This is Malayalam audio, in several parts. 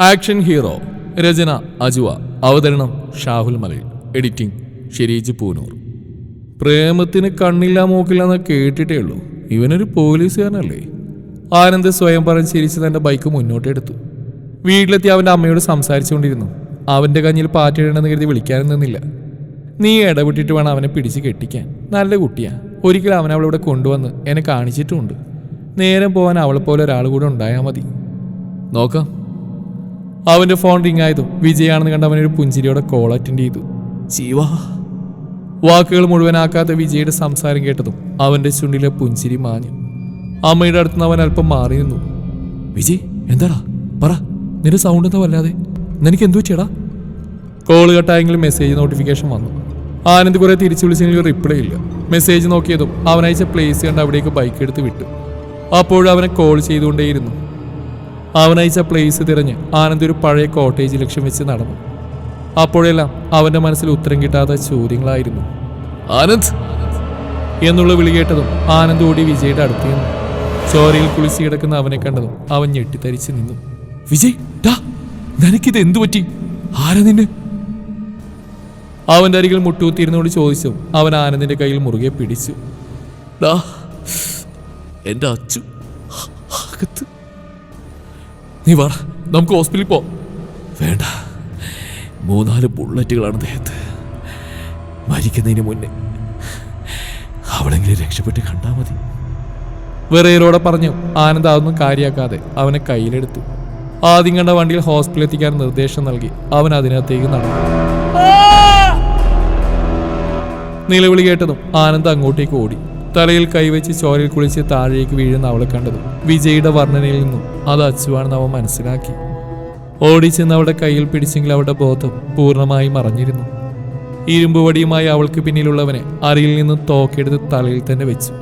ആക്ഷൻ ഹീറോ രചന അജുവ. അവതരണം ഷാഹുൽ മലയിൽ. എഡിറ്റിംഗ് ഷെരീജ് പൂനൂർ. പ്രേമത്തിന് കണ്ണില്ല മൂക്കില്ല കേട്ടിട്ടേ ഉള്ളൂ. ഇവനൊരു പോലീസുകാരനല്ലേ? ആനന്ദ് സ്വയം പറഞ്ഞ് ചിരിച്ച് തന്റെ ബൈക്ക് മുന്നോട്ടെടുത്തു. വീട്ടിലെത്തി അവന്റെ അമ്മയോട് സംസാരിച്ചുകൊണ്ടിരുന്നു. അവന്റെ കഞ്ഞിൽ പാറ്റിടണമെന്ന് കരുതി വിളിക്കാനും നിന്നില്ല. നീ ഇടപെട്ടിട്ട് വേണം അവനെ പിടിച്ച് കെട്ടിക്കാൻ. നല്ല കുട്ടിയാ. ഒരിക്കലും അവൻ അവളിവിടെ കൊണ്ടുവന്ന് എന്നെ കാണിച്ചിട്ടുമുണ്ട്. നേരം പോകാൻ അവളെപ്പോലെ പോലെ ഒരാൾ കൂടെ ഉണ്ടായാൽ മതി. നോക്കാം. അവന്റെ ഫോൺ റിംഗ് ആയതും വിജയാണെന്ന് കണ്ട് അവനൊരു പുഞ്ചിരിയോടെ കോൾ അറ്റൻഡ് ചെയ്തു. ജീവാ. വാക്കുകൾ മുഴുവനാക്കാത്ത വിജയുടെ സംസാരം കേട്ടതും അവന്റെ ചുണ്ടിലെ പുഞ്ചിരി മാഞ്ഞു. അമ്മയുടെ അടുത്ത് അവൻ അല്പം മാറി നിന്നു. വിജയ് എന്താടാ? പറ. നിന്റെ സൗണ്ട് എന്താ വല്ലാതെ? നിനക്ക് എന്തു വെച്ചേടാ കോൾ കട്ടായെങ്കിലും മെസ്സേജ് നോട്ടിഫിക്കേഷൻ വന്നു. ആനന്ദ് കുറെ തിരിച്ചു വിളിച്ചെങ്കിലും റിപ്ലൈ ഇല്ല. മെസ്സേജ് നോക്കിയതും അവനയച്ച പ്ലേസ് കണ്ട് അവിടേക്ക് ബൈക്ക് എടുത്ത് വിട്ടു. അപ്പോഴും അവനെ കോൾ ചെയ്തുകൊണ്ടേയിരുന്നു. അവൻ അയച്ച പ്ലേസ് തിരഞ്ഞ് ആനന്ദ് ഒരു പഴയ കോട്ടേജ് ലക്ഷ്യം വെച്ച് നടന്നു. അപ്പോഴെല്ലാം അവന്റെ മനസ്സിൽ ഉത്തരം കിട്ടാത്ത ചോദ്യങ്ങളായിരുന്നു. ആനന്ദ്! എന്നുള്ള വിളി കേട്ടതും ആനന്ദ് ഓടി വിജയുടെ അടുത്ത് നിന്നു ചോരയിൽ കുളിച്ച് കിടക്കുന്ന അവനെ കണ്ടതും അവൻ ഞെട്ടിത്തരിച്ച് നിന്നു. വിജയ് നിനക്കിത് എന്തു പറ്റി? ആരാ നിന്നെ? അവന്റെ അരികിൽ മുട്ടുകുത്തിയിരുന്നോട് ചോദിച്ചു. അവൻ ആനന്ദിന്റെ കയ്യിൽ മുറുകെ പിടിച്ചു. ഡാ എന്റെ അച്ചു നീ വാ നമുക്ക് ഹോസ്പിറ്റലിൽ പോ വേണ്ട. മൂന്നാൽ ബുള്ളറ്റുകളാണ് ദേഹത്ത്. മരിക്കുന്നതിന് മുന്നേ അവളെങ്കിലും രക്ഷപ്പെട്ട് കണ്ടാൽ മതി. വെറേരോടെ പറഞ്ഞു ആനന്ദ് അതൊന്നും കാര്യാക്കാതെ അവനെ കയ്യിലെടുത്തു. ആദ്യം കണ്ട വണ്ടിയിൽ ഹോസ്പിറ്റലിൽ എത്തിക്കാൻ നിർദ്ദേശം നൽകി. അവൻ അതിനകത്തേക്ക് നടന്നു. നിലവിളി കേട്ടതും ആനന്ദ് അങ്ങോട്ടേക്ക് ഓടി. തലയിൽ കൈവച്ച് ചോരയിൽ കുളിച്ച് താഴേക്ക് വീഴുന്ന അവളെ കണ്ടത് വിജയുടെ വർണനയിൽ നിന്നും അത് അച്ചുവാണെന്ന് അവൻ മനസ്സിലാക്കി. ഓടിച്ചെന്ന് അവളുടെ കയ്യിൽ പിടിച്ചെങ്കിൽ അവളുടെ ബോധം പൂർണമായി മറഞ്ഞിരുന്നു. ഇരുമ്പുവടിയുമായി അവൾക്ക് പിന്നിലുള്ളവനെ അരയിൽ നിന്ന് തോക്കെടുത്ത് തലയിൽ തന്നെ വെച്ചു.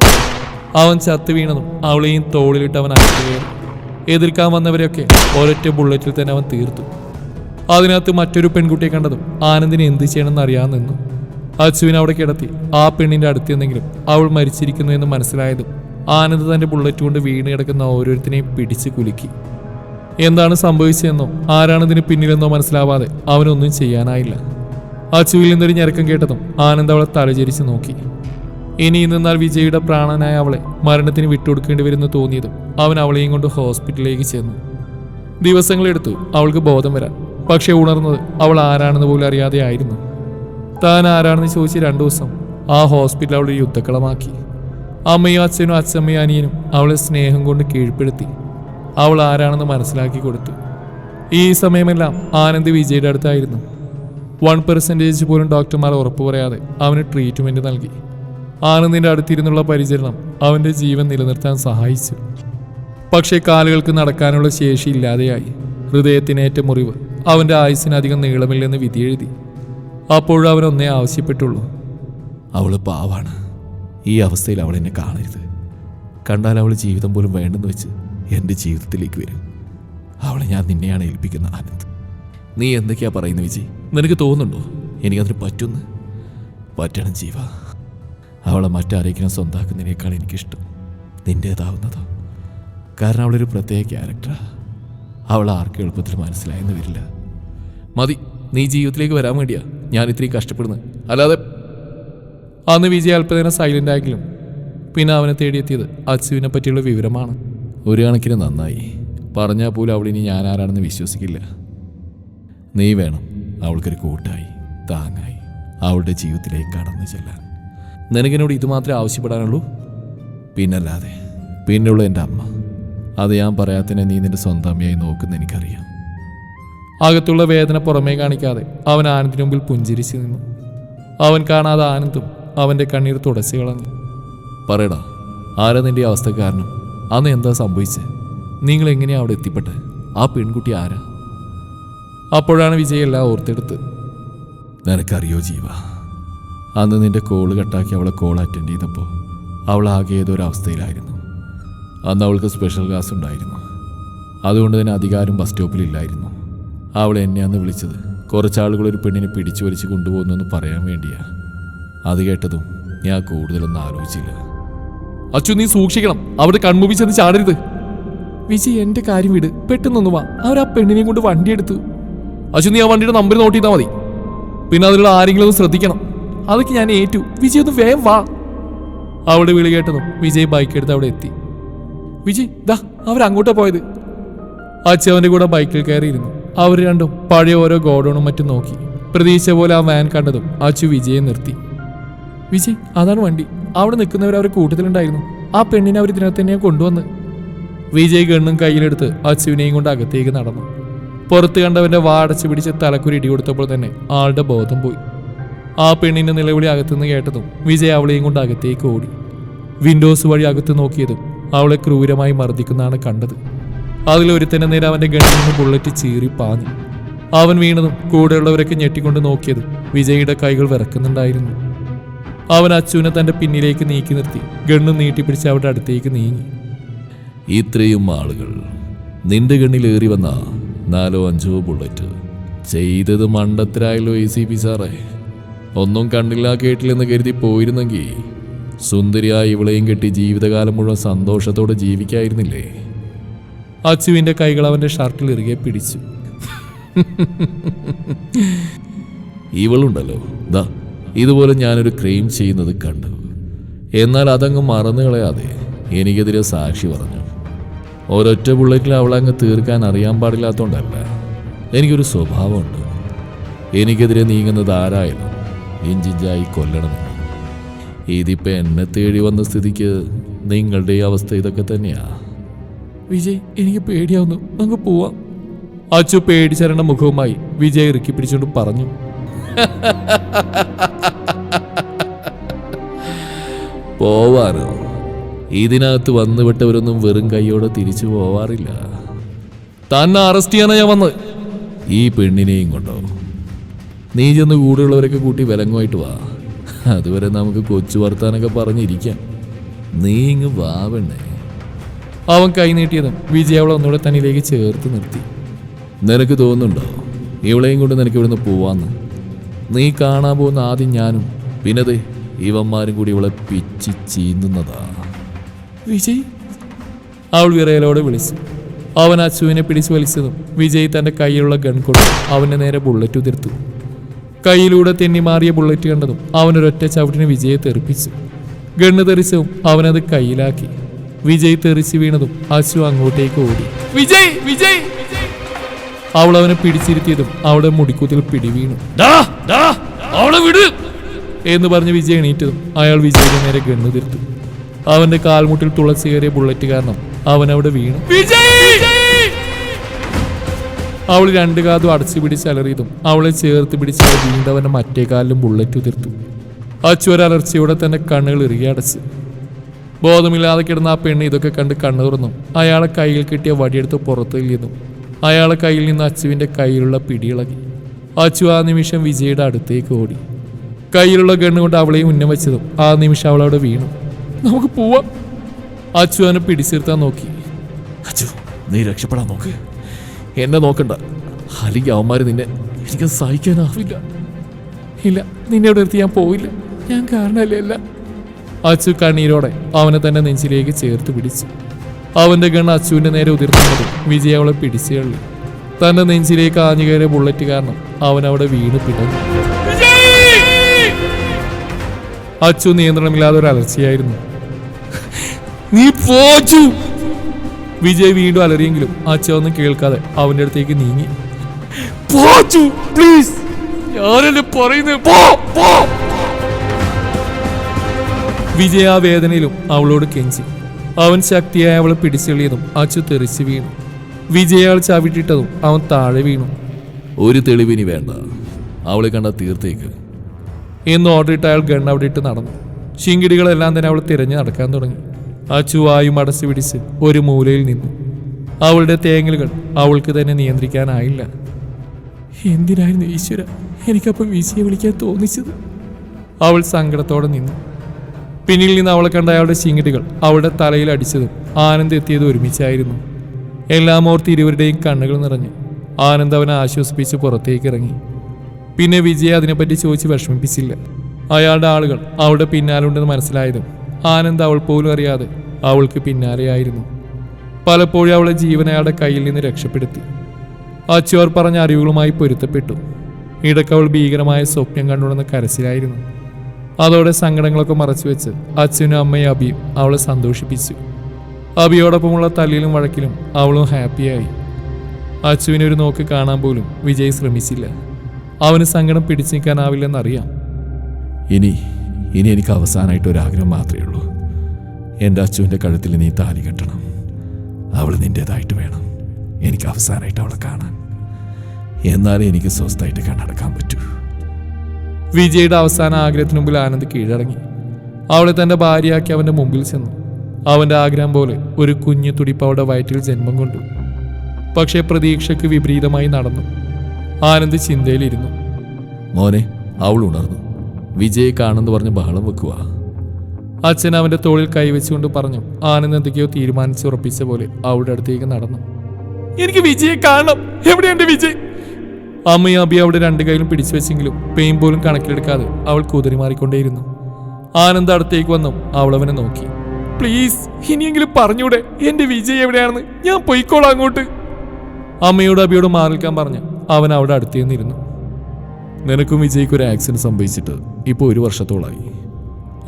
അവൻ ചത്തു വീണതും അവളെയും തോളിലിട്ട് അവൻ അറിയുകയും എതിർക്കാൻ വന്നവരെയൊക്കെ ഒരൊറ്റ ബുള്ളറ്റിൽ തന്നെ അവൻ തീർത്തു. അതിനകത്ത് മറ്റൊരു പെൺകുട്ടിയെ കണ്ടതും ആനന്ദിനെ എന്ത് ചെയ്യണമെന്ന് അറിയാൻ നിന്നു. അച്ചുവിനെ അവിടെ കിടത്തി. ആ പെണ്ണിന്റെ അടുത്തെന്നെങ്കിലും അവൾ മരിച്ചിരിക്കുന്നു എന്ന് മനസ്സിലായതും ആനന്ദ് തന്റെ ബുള്ളറ്റ് കൊണ്ട് വീണ് കിടക്കുന്ന ഓരോരുത്തരെയും പിടിച്ച് കുലുക്കി. എന്താണ് സംഭവിച്ചതെന്നോ? ആരാണ് ഇതിന് പിന്നിലെന്നോ മനസ്സിലാവാതെ അവനൊന്നും ചെയ്യാനായില്ല. അച്ചുവിൽ നിന്നൊരു ഞരക്കം കേട്ടതും ആനന്ദ് അവളെ തലചരിച്ച് നോക്കി. ഇനി നിന്നാൽ വിജയുടെ പ്രാണനായ അവളെ മരണത്തിന് വിട്ടുകൊടുക്കേണ്ടി വരുമെന്ന് തോന്നിയതും അവൻ അവളെയും കൊണ്ട് ഹോസ്പിറ്റലിലേക്ക് ചെന്നു. ദിവസങ്ങളെടുത്തു അവൾക്ക് ബോധം വരാൻ. പക്ഷെ ഉണർന്നത് അവൾ ആരാണെന്ന് പോലും അറിയാതെ ആയിരുന്നു താൻ ആരാണെന്ന് ചോദിച്ച് രണ്ടു ദിവസം ആ ഹോസ്പിറ്റൽ അവളെ യുദ്ധക്കളമാക്കി. അമ്മയും അച്ഛനും അച്ഛമ്മയും അനിയനും അവളെ സ്നേഹം കൊണ്ട് കീഴ്പ്പെടുത്തി. അവൾ ആരാണെന്ന് മനസ്സിലാക്കി കൊടുത്തു. ഈ സമയമെല്ലാം ആനന്ദ് വിജയുടെ അടുത്തായിരുന്നു. വൺ പെർസെന്റേജ് പോലും ഡോക്ടർമാർ ഉറപ്പ് പറയാതെ അവന് ട്രീറ്റ്മെന്റ് നൽകി. ആനന്ദിന്റെ അടുത്തിരുന്നുള്ള പരിചരണം അവന്റെ ജീവൻ നിലനിർത്താൻ സഹായിച്ചു. പക്ഷേ കാലുകൾക്ക് നടക്കാനുള്ള ശേഷി ഇല്ലാതെയായി. ഹൃദയത്തിനേറ്റ മുറിവ് അവന്റെ ആയുസിനധികം നീളമില്ലെന്ന് വിധിയെഴുതി. അപ്പോഴും അവൻ ഒന്നേ ആവശ്യപ്പെട്ടുള്ളൂ. അവൾ പാവാണ്. ഈ അവസ്ഥയിൽ അവൾ എന്നെ കാണരുത്. കണ്ടാൽ അവൾ ജീവിതം പോലും വേണ്ടെന്ന് വെച്ച് എന്റെ ജീവിതത്തിലേക്ക് വരും. അവളെ ഞാൻ നിന്നെയാണ് ഏൽപ്പിക്കുന്ന ആനന്ദ്. നീ എന്തൊക്കെയാ പറയുന്നത് വിജയ് നിനക്ക് തോന്നുന്നുണ്ടോ? എനിക്കതിന് പറ്റുന്ന്? പറ്റണം ജീവ. അവളെ മറ്റാരെങ്കിലും സ്വന്താക്കുന്നതിനേക്കാൾ എനിക്കിഷ്ടം നിന്റേതാവുന്നതോ കാരണം അവളൊരു പ്രത്യേക ക്യാരക്ടറാ. അവൾ ആർക്കും എളുപ്പത്തിൽ മനസ്സിലായെന്ന് വരില്ല. മതി നീ ജീവിതത്തിലേക്ക് വരാൻ വേണ്ടിയാ. ഞാൻ ഇത്രയും കഷ്ടപ്പെടുന്നത്. അല്ലാതെ അന്ന് വിജയ് അല്പനേരം സൈലന്റ് ആയെങ്കിലും പിന്നെ അവനെ തേടിയെത്തിയത് അച്ചുവിനെ പറ്റിയുള്ള വിവരമാണ്. ഒരു കണക്കിന് നന്നായി. പറഞ്ഞാൽ പോലും അവൾ ഇനി ഞാൻ ആരാണെന്ന് വിശ്വസിക്കില്ല. നീ വേണം അവൾക്കൊരു കൂട്ടായി താങ്ങായി അവളുടെ ജീവിതത്തിലേക്ക് കടന്നു ചെല്ലാൻ. നിനക്കിനോട് ഇതുമാത്രമേ ആവശ്യപ്പെടാനുള്ളൂ? പിന്നല്ലാതെ പിന്നുള്ള എന്റെ അമ്മ. അത് ഞാൻ പറയാത്തതിനെ നീ നിന്റെ സ്വന്തം അമ്മയായി നോക്കുന്ന എനിക്കറിയാം അകത്തുള്ള വേദന പുറമേ കാണിക്കാതെ അവൻ ആനന്ദിന് മുമ്പിൽ പുഞ്ചിരിച്ചു നിന്നു. അവൻ കാണാതെ ആനന്ദും അവന്റെ കണ്ണീർ തുടച്ചു കളഞ്ഞു. പറയടാ ആരാ നിന്റെ അവസ്ഥ കാരണം? അന്ന് എന്താ സംഭവിച്ചത് നിങ്ങൾ എങ്ങനെയാ അവിടെ എത്തിപ്പെട്ടത് ആ പെൺകുട്ടി ആരാ? അപ്പോഴാണ് വിജയ് എല്ലാം ഓർത്തെടുത്ത്. നിനക്കറിയോ ജീവ അന്ന് നിന്റെ കോൾ കട്ടാക്കി അവളെ കോൾ അറ്റൻഡ് ചെയ്തപ്പോൾ അവൾ ആകെ ഏതൊരവസ്ഥയിലായിരുന്നു അന്ന് അവൾക്ക് സ്പെഷ്യൽ ക്ലാസ് ഉണ്ടായിരുന്നു. അതുകൊണ്ട് തന്നെ അധികാരം ബസ് സ്റ്റോപ്പിലില്ലായിരുന്നു അവൾ എന്നെ അന്ന് വിളിച്ചത്. കുറച്ചാളുകൾ ഒരു പെണ്ണിനെ പിടിച്ചു വലിച്ച് കൊണ്ടുപോകുന്നു പറയാൻ വേണ്ടിയാ. അത് കേട്ടതും ഞാൻ കൂടുതലൊന്നും ആലോചിച്ചില്ല. അച്ചു നീ സൂക്ഷിക്കണം. അവിടെ കൺമുമ്പിൽ ചെന്ന് ചാടരുത്. വിജയ് എന്റെ കാര്യം വിട്. പെട്ടെന്നൊന്നു വാ. അവർ ആ പെണ്ണിനെയും കൊണ്ട് വണ്ടി എടുത്തു അച്ഛൻ നീ ആ വണ്ടിയുടെ നമ്പർ നോട്ട് ചെയ്താൽ മതി. പിന്നെ അതിലുള്ള ആരെങ്കിലും ഒന്ന് ശ്രദ്ധിക്കണം. അതൊക്കെ ഞാൻ ഏറ്റു. വിജയ് ഒന്ന് വേഗം വാ. അവിടെ വിളി കേട്ടതും വിജയ് ബൈക്ക് എടുത്ത് അവിടെ എത്തി. വിജയ് ദാ അവരങ്ങോട്ടാ പോയത്. അച്ഛവന്റെ കൂടെ ബൈക്കിൽ കയറിയിരുന്നു. അവർ രണ്ടും പഴയ ഓരോ ഗോഡൗണും മറ്റും നോക്കി. പ്രതീക്ഷ പോലെ ആ വാൻ കണ്ടതും അച്ചു വിജയെ നിർത്തി. വിജയ് അതാണ് വണ്ടി. അവിടെ നിൽക്കുന്നവർ അവർ കൂട്ടത്തിലുണ്ടായിരുന്നു. ആ പെണ്ണിനെ അവർ ഇതിനകത്ത് തന്നെയാണ് കൊണ്ടുവന്ന്. വിജയ് ഗണ്ണും കയ്യിലെടുത്ത് അച്ചുവിനെയും കൊണ്ട് അകത്തേക്ക് നടന്നു. പുറത്ത് കണ്ടവന്റെ വാടച്ചു പിടിച്ച് തലക്കുരി ഇടി കൊടുത്തപ്പോൾ തന്നെ ആളുടെ ബോധം പോയി. ആ പെണ്ണിന്റെ നിലവിളി അകത്തുനിന്ന് കേട്ടതും വിജയ് അവളെയും കൊണ്ട് അകത്തേക്ക് ഓടി. വിൻഡോസ് വഴി അകത്ത് നോക്കിയതും അവളെ ക്രൂരമായി മർദ്ദിക്കുന്നതാണ് കണ്ടത്. അതിലൊരുത്തന്റെ നേരെ അവന്റെ ഗണ്ണിൽ നിന്ന് ബുള്ളറ്റ് ചീറി പാഞ്ഞു. അവൻ വീണതും കൂടെയുള്ളവരൊക്കെ ഞെട്ടിക്കൊണ്ട് നോക്കിയതും വിജയുടെ കൈകൾ വിറക്കുന്നുണ്ടായിരുന്നു. അവൻ അച്ചുവിനെ തന്റെ പിന്നിലേക്ക് നീക്കി നിർത്തി ഗണ്ണും നീട്ടിപ്പിടിച്ച് അവരുടെ അടുത്തേക്ക് നീങ്ങി. ഇത്രയും ആളുകൾ നിന്റെ ഗണ്ണിലേറി വന്ന നാലോ അഞ്ചോ ബുള്ളറ്റ് ചെയ്തത് മണ്ടത്തരായല്ലോ എ സി പി സാറേ. ഒന്നും കണ്ടില്ല കേട്ടില്ലെന്ന് കരുതി പോയിരുന്നെങ്കിൽ സുന്ദരിയായി ഇവളെയും കെട്ടി ജീവിതകാലം മുഴുവൻ സന്തോഷത്തോടെ ജീവിക്കായിരുന്നില്ലേ? അച്ചുവിന്റെ കൈകൾ അവന്റെ ഷർട്ടിൽ ഇറുകെ പിടിച്ചു. ഇവളുണ്ടല്ലോ. ദാ ഇതുപോലെ ഞാനൊരു ക്രൈം ചെയ്യുന്നത് കണ്ടു. എന്നാൽ അതങ്ങ് മറന്നു കളയാതെ എനിക്കെതിരെ സാക്ഷി പറഞ്ഞു. ഒരൊറ്റ ബുള്ളറ്റിൽ അവളങ്ങ് തീർക്കാൻ അറിയാൻ പാടില്ലാത്തതുകൊണ്ടല്ല എനിക്കൊരു സ്വഭാവമുണ്ട്. എനിക്കെതിരെ നീങ്ങുന്നത് ആരായാലും ഇഞ്ചിഞ്ചായി കൊല്ലണമെന്ന്. ഇതിപ്പോൾ എന്നെ തേടി വന്ന സ്ഥിതിക്ക് നിങ്ങളുടെ ഈ അവസ്ഥ ഇതൊക്കെ തന്നെയാ? വിജയ് എനിക്ക് പേടിയാവുന്നു. നമുക്ക് പോവാം. അച്ചു പേടിച്ചരണ മുഖവുമായി വിജയ് ഇറുക്കി പിടിച്ചുകൊണ്ട് പറഞ്ഞു. പോവാറ്. ഇതിനകത്ത് വന്നുവിട്ടവരൊന്നും വെറും കൈയോടെ തിരിച്ചു പോവാറില്ല. തന്നെ അറസ്റ്റ് ചെയ്യാനാ ഞാൻ വന്നത്. ഈ പെണ്ണിനെയും കൊണ്ടോ. നീ ചെന്ന് കൂടെയുള്ളവരൊക്കെ കൂട്ടി വിലങ്ങുമായിട്ട് വാ. അതുവരെ നമുക്ക് കൊച്ചു വർത്താനൊക്കെ പറഞ്ഞിരിക്കാം. നീ ഇങ്ങ് വാ പെണ്ണേ. അവൻ കൈനീട്ടിയതും വിജയ് അവളെ ഒന്നുകൂടെ തന്നിലേക്ക് ചേർത്ത് നിർത്തി. നിനക്ക് തോന്നുന്നുണ്ടോ? ഇവളെയും കൊണ്ട് നിനക്ക് ഇവിടുന്ന് പോവാന്ന്? നീ കാണാൻ പോകുന്ന ആദ്യം ഞാനും പിന്നെ ദേ ഇവന്മാരും കൂടി ഇവളെ പിച്ചി ചീന്തുന്നതാ വിജയ്? അവൾ വിറയലോടെ വിളിച്ചു. അവൻ അച്ചുവിനെ പിടിച്ചു വലിച്ചതും വിജയ് തന്റെ കയ്യിലുള്ള ഗൺ കൊണ്ട് അവന്റെ നേരെ ബുള്ളറ്റ് ഉതിർത്തു. കയ്യിലൂടെ തെന്നി മാറിയ ബുള്ളറ്റ് കണ്ടതും അവനൊരൊറ്റ ചവിട്ടിന് വിജയെ തെറിപ്പിച്ചു. ഗണ്ണ് തെറിച്ചതും അവനത് കയ്യിലാക്കി. വിജയ് തെറിച്ച് വീണതും അശു അങ്ങോട്ടേക്ക് ഓടി. വിജയ് വിജയ് അവൾ അവനെ പിടിച്ചിരുത്തിയതും അവളുടെ മുടിക്കുത്തിൽ പിടി വീണു. അവളെ വിട്! എന്ന് പറഞ്ഞ് വിജയ് എണീറ്റതും അയാൾ വിജയുടെ നേരെ ഗണ്ണ് തീർത്തു. അവന്റെ കാൽമുട്ടിൽ തുളസി കയറിയ ബുള്ളറ്റ് കാരണം അവൻ അവിടെ വീണു. അവൾ രണ്ട് കാതും അടച്ചു പിടിച്ച് അലറിയതും അവളെ ചേർത്ത് പിടിച്ച് വീണ്ടവന്റെ മറ്റേ കാലിലും ബുള്ളറ്റ് ഉതിർത്തു. അച്ചു ഒരലർച്ചയോടെ തന്നെ കണ്ണുകൾ ഇറുകി അടച്ച്. ബോധമില്ലാതെ കിടന്ന ആ പെണ്ണ് ഇതൊക്കെ കണ്ട് കണ്ണു തുറന്നു. അയാളെ കയ്യിൽ കിട്ടിയ വടിയെടുത്ത് പുറത്ത് തള്ളിയതും അയാളെ കയ്യിൽ നിന്ന് അച്ചുവിന്റെ കയ്യിലുള്ള പിടിയിളകി. അച്ചു ആ നിമിഷം വിജയുടെ അടുത്തേക്ക് ഓടി. കയ്യിലുള്ള ഗണ്ണ് കൊണ്ട് അവളെയും ഉന്നം വെച്ചതും ആ നിമിഷം അവളവിടെ അവിടെ വീണു. നമുക്ക് പോവാം. അച്ചു അവനെ പിടിച്ചിരുത്താൻ നോക്കി. അച്ചു നീ രക്ഷപ്പെടാൻ നോക്ക്. എന്നെ നോക്കണ്ട. അല്ലെങ്കിൽ അവന്മാര് നിന്നെ എനിക്ക് സഹിക്കാനാവില്ല. ഇല്ല നിന്നെ ഇവിടെ നിർത്തി ഞാൻ പോവില്ല. ഞാൻ കാരണമല്ലേ അല്ല അച്ചു കണ്ണീരോടെ അവനെ തന്നെ നെഞ്ചിലേക്ക് ചേർത്ത് പിടിച്ചു. അവന്റെ ഗണ്ണ് അച്ചുവിന്റെ നേരെ ഉതിർത്തുന്നത് വിജയ് അവളെ പിടിച്ചു തന്റെ നെഞ്ചിലേക്ക് ആഞ്ഞു കയറിയ ബുള്ളറ്റ് കാരണം അവൻ അവിടെ വീണ് പിടഞ്ഞു. അച്ചു നിയന്ത്രണമില്ലാതെ ഒരു അലർച്ചയായിരുന്നു. നീ പോച്ചു വിജയ് വീണ്ടും അലറിയെങ്കിലും അച്ഛ ഒന്നും കേൾക്കാതെ അവന്റെ അടുത്തേക്ക് നീങ്ങി. പോച്ചു പ്ലീസ് ഞാനല്ലേ പറയുന്നത് പോ പോ! വിജയ ആ വേദനയിലും അവളോട് കെഞ്ചി. അവൻ ശക്തിയായി അവളെ പിടിച്ചെളിയതും അച്ചു തെറിച്ചു വീണു. വിജയാൾ ചവിട്ടിട്ടതും അവൻ താഴെ വീണു. ഒരു തെളിവിനി വേണ്ട. അവളെ കണ്ട തീർത്തേക്ക്. എന്ന് ഓർഡർ ഇട്ട് അയാൾ ഗൺ അവിടെ ഇട്ട് നടന്നു. ശിങ്കിടികളെല്ലാം തന്നെ അവൾ തിരഞ്ഞു നടക്കാൻ തുടങ്ങി. അച്ചു വായും അടച്ചു പിടിച്ച് ഒരു മൂലയിൽ നിന്നു. അവളുടെ തേങ്ങലുകൾ അവൾക്ക് തന്നെ നിയന്ത്രിക്കാനായില്ല. എന്തിനായിരുന്നു ഈശ്വര എനിക്കപ്പം വിജയെ വിളിക്കാൻ തോന്നിച്ചത്? അവൾ സങ്കടത്തോടെ നിന്നു. പിന്നിൽ നിന്ന് അവളെ കണ്ട അയാളുടെ ശിങ്കിടികൾ അവളുടെ തലയിൽ അടിച്ചതും ആനന്ദ് എത്തിയത് ഒരുമിച്ചായിരുന്നു. എല്ലാം ഓർത്ത് ഇരുവരുടെയും കണ്ണുകൾ നിറഞ്ഞു. ആനന്ദ് അവനെ ആശ്വസിപ്പിച്ച് പുറത്തേക്ക് ഇറങ്ങി. പിന്നെ വിജയ അതിനെപ്പറ്റി ചോദിച്ച് വിഷമിപ്പിച്ചില്ല. അയാളുടെ ആളുകൾ അവളുടെ പിന്നാലുണ്ടെന്ന് മനസ്സിലായതും ആനന്ദ് അവൾ പോലും അറിയാതെ അവൾക്ക് പിന്നാലെയായിരുന്നു പലപ്പോഴും അവളെ ജീവൻ അയാളുടെ കയ്യിൽ നിന്ന് രക്ഷപ്പെടുത്തി. അച്ചുവർ പറഞ്ഞ അറിവുകളുമായി പൊരുത്തപ്പെട്ടു. ഇടയ്ക്ക് അവൾ ഭീകരമായ സ്വപ്നം കണ്ടുണ്ടെന്ന് കരച്ചിലായിരുന്നു. അതോടെ സങ്കടങ്ങളൊക്കെ മറച്ചുവെച്ച് അച്ഛനും അമ്മയും അബിയും അവളെ സന്തോഷിപ്പിച്ചു. അബിയോടൊപ്പമുള്ള തല്ലിലും വഴക്കിലും അവളും ഹാപ്പിയായി. അച്ചുവിനെ ഒരു നോക്ക് കാണാൻ പോലും വിജയ് ശ്രമിച്ചില്ല. അവന് സങ്കടം പിടിച്ചു നിൽക്കാനാവില്ലെന്നറിയാം ഇനി ഇനി എനിക്ക് അവസാനമായിട്ട് ഒരു ആഗ്രഹം മാത്രമേ ഉള്ളൂ. എന്റെ അച്ചുവിന്റെ കഴുത്തിൽ നീ താലി കെട്ടണം. അവൾ നിന്റേതായിട്ട് വേണം. എനിക്ക് അവസാനമായിട്ട് അവളെ കാണാൻ. എന്നാലേ എനിക്ക് സ്വസ്ഥമായിട്ട് കണ്ണടക്കാൻ പറ്റൂ. വിജയുടെ അവസാന ആഗ്രഹത്തിന് മുമ്പിൽ ആനന്ദ് കീഴടങ്ങി. അവളെ തന്റെ ഭാര്യയാക്കി അവന്റെ മുമ്പിൽ ചെന്നു. അവന്റെ ആഗ്രഹം പോലെ ഒരു കുഞ്ഞു തുടിപ്പ് അവളുടെ വയറ്റിൽ ജന്മം കൊണ്ടു. പക്ഷേ പ്രതീക്ഷയ്ക്ക് വിപരീതമായി നടന്നു. ആനന്ദ് ചിന്തയിലിരുന്നു. മോനെ അവൾ ഉണർന്നു. വിജയെ കാണുന്നു പറഞ്ഞ് ബഹളം വെക്കുക. അച്ഛൻ അവന്റെ തോളിൽ കൈവച്ചുകൊണ്ട് പറഞ്ഞു ആനന്ദ് എന്തൊക്കെയോ തീരുമാനിച്ചുറപ്പിച്ച പോലെ അവളുടെ അടുത്തേക്ക് നടന്നു. എനിക്ക് വിജയെ കാണണം. എവിടെ വിജയ്? അമ്മയും അബി അവിടെ രണ്ട് കൈയിലും പിടിച്ചു വെച്ചെങ്കിലും പെയിൻ പോലും കണക്കിലെടുക്കാതെ അവൾ കുതിരി മാറിക്കൊണ്ടേയിരുന്നു. ആനന്ദ് അടുത്തേക്ക് വന്നു. അവൾ അവനെ നോക്കി. പ്ലീസ് ഇനിയെങ്കിലും പറഞ്ഞൂടെ? എന്റെ വിജയ് എവിടെയാണെന്ന്? ഞാൻ പൊയ്ക്കോളാം അങ്ങോട്ട്. അമ്മയോട് അബിയോട് മാറിക്കാൻ പറഞ്ഞു അവൻ അവിടെ അടുത്ത് നിന്നിരുന്നു. നിനക്കും വിജയ്ക്ക് ഒരു ആക്സിഡന്റ് സംഭവിച്ചിട്ട് ഇപ്പോൾ ഒരു വർഷത്തോളായി.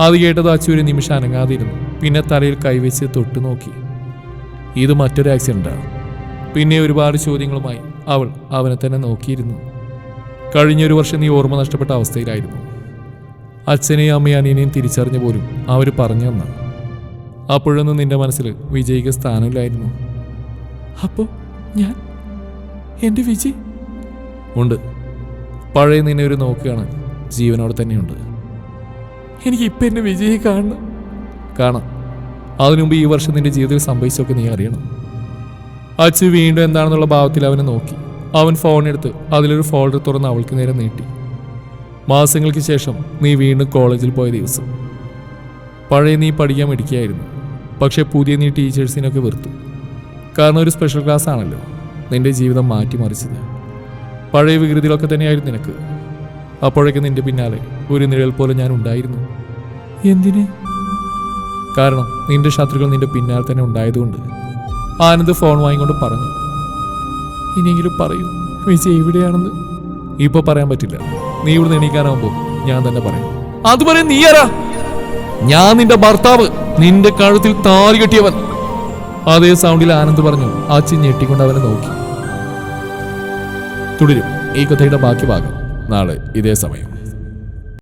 അത് കേട്ടത് അച്ചു ഒരു നിമിഷം അനങ്ങാതിരുന്നു. പിന്നെ തലയിൽ കൈവച്ച് തൊട്ടു നോക്കി. ഇത് മറ്റൊരു ആക്സിഡന്റാണ് പിന്നെ ഒരുപാട് ചോദ്യങ്ങളുമായി അവൾ അവനെ തന്നെ നോക്കിയിരുന്നു. കഴിഞ്ഞൊരു വർഷം നീ ഓർമ്മ നഷ്ടപ്പെട്ട അവസ്ഥയിലായിരുന്നു. അച്ഛനെയും അമ്മയും അനിയനെയും തിരിച്ചറിഞ്ഞ പോലും അവർ പറഞ്ഞു തന്ന. അപ്പോഴൊന്നും നിന്റെ മനസ്സിൽ വിജയിക്ക് സ്ഥാനമില്ലായിരുന്നു. അപ്പോ ഞാൻ? എന്റെ വിജയ്? ഉണ്ട്. പഴയ നിന്നെ ഒരു നോക്കുകയാണ് ജീവനോടെ തന്നെയുണ്ട്. എനിക്ക് ഇപ്പം എന്റെ വിജയെ കാണണം. കാണാം. അതിനുമുമ്പ് ഈ വർഷം നിന്റെ ജീവിതത്തിൽ സംഭവിച്ചൊക്കെ നീ അറിയണം. അച്ചു വീണ്ടും എന്താണെന്നുള്ള ഭാവത്തിൽ അവനെ നോക്കി. അവൻ ഫോൺ എടുത്ത് അതിലൊരു ഫോൾഡർ തുറന്ന് അവൾക്ക് നേരെ നീട്ടി. മാസങ്ങൾക്ക് ശേഷം നീ വീണ്ടും കോളേജിൽ പോയ ദിവസം. പഴയ നീ പഠിക്കാൻ മിടിക്കുകയായിരുന്നു പക്ഷേ പുതിയ നീ ടീച്ചേഴ്സിനൊക്കെ വെറുത്തു. കാരണം ഒരു സ്പെഷ്യൽ ക്ലാസ് ആണല്ലോ നിന്റെ ജീവിതം മാറ്റിമറിച്ചത്. പഴയ വികൃതികളൊക്കെ തന്നെയായിരുന്നു നിനക്ക്. അപ്പോഴേക്കും നിന്റെ പിന്നാലെ ഒരു നിഴൽ പോലെ ഞാൻ ഉണ്ടായിരുന്നു. എന്തിന്? കാരണം നിന്റെ ശത്രുക്കൾ നിന്റെ പിന്നാലെ തന്നെ ഉണ്ടായതുകൊണ്ട് ആനന്ദ് ഫോൺ വാങ്ങിക്കൊണ്ട് പറഞ്ഞു. ഇനിയെങ്കിലും പറയൂ വിജയ് എവിടെയാണെന്ന് ഇപ്പൊ പറയാൻ പറ്റില്ല. നീ ഇവിടെ എണീക്കാനാവുമ്പോ ഞാൻ തന്നെ പറയാം. അതുവരെ നീ ഞാൻ നിന്റെ ഭർത്താവ്. നിന്റെ കഴുത്തിൽ താലി കെട്ടിയവൻ. അതേ സൗണ്ടിൽ ആനന്ദ് പറഞ്ഞു അച്ഛൻ ഞെട്ടിക്കൊണ്ട് അവനെ നോക്കി. തുടരും. ഈ കഥയുടെ ബാക്കി ഭാഗം നാളെ ഇതേ സമയം.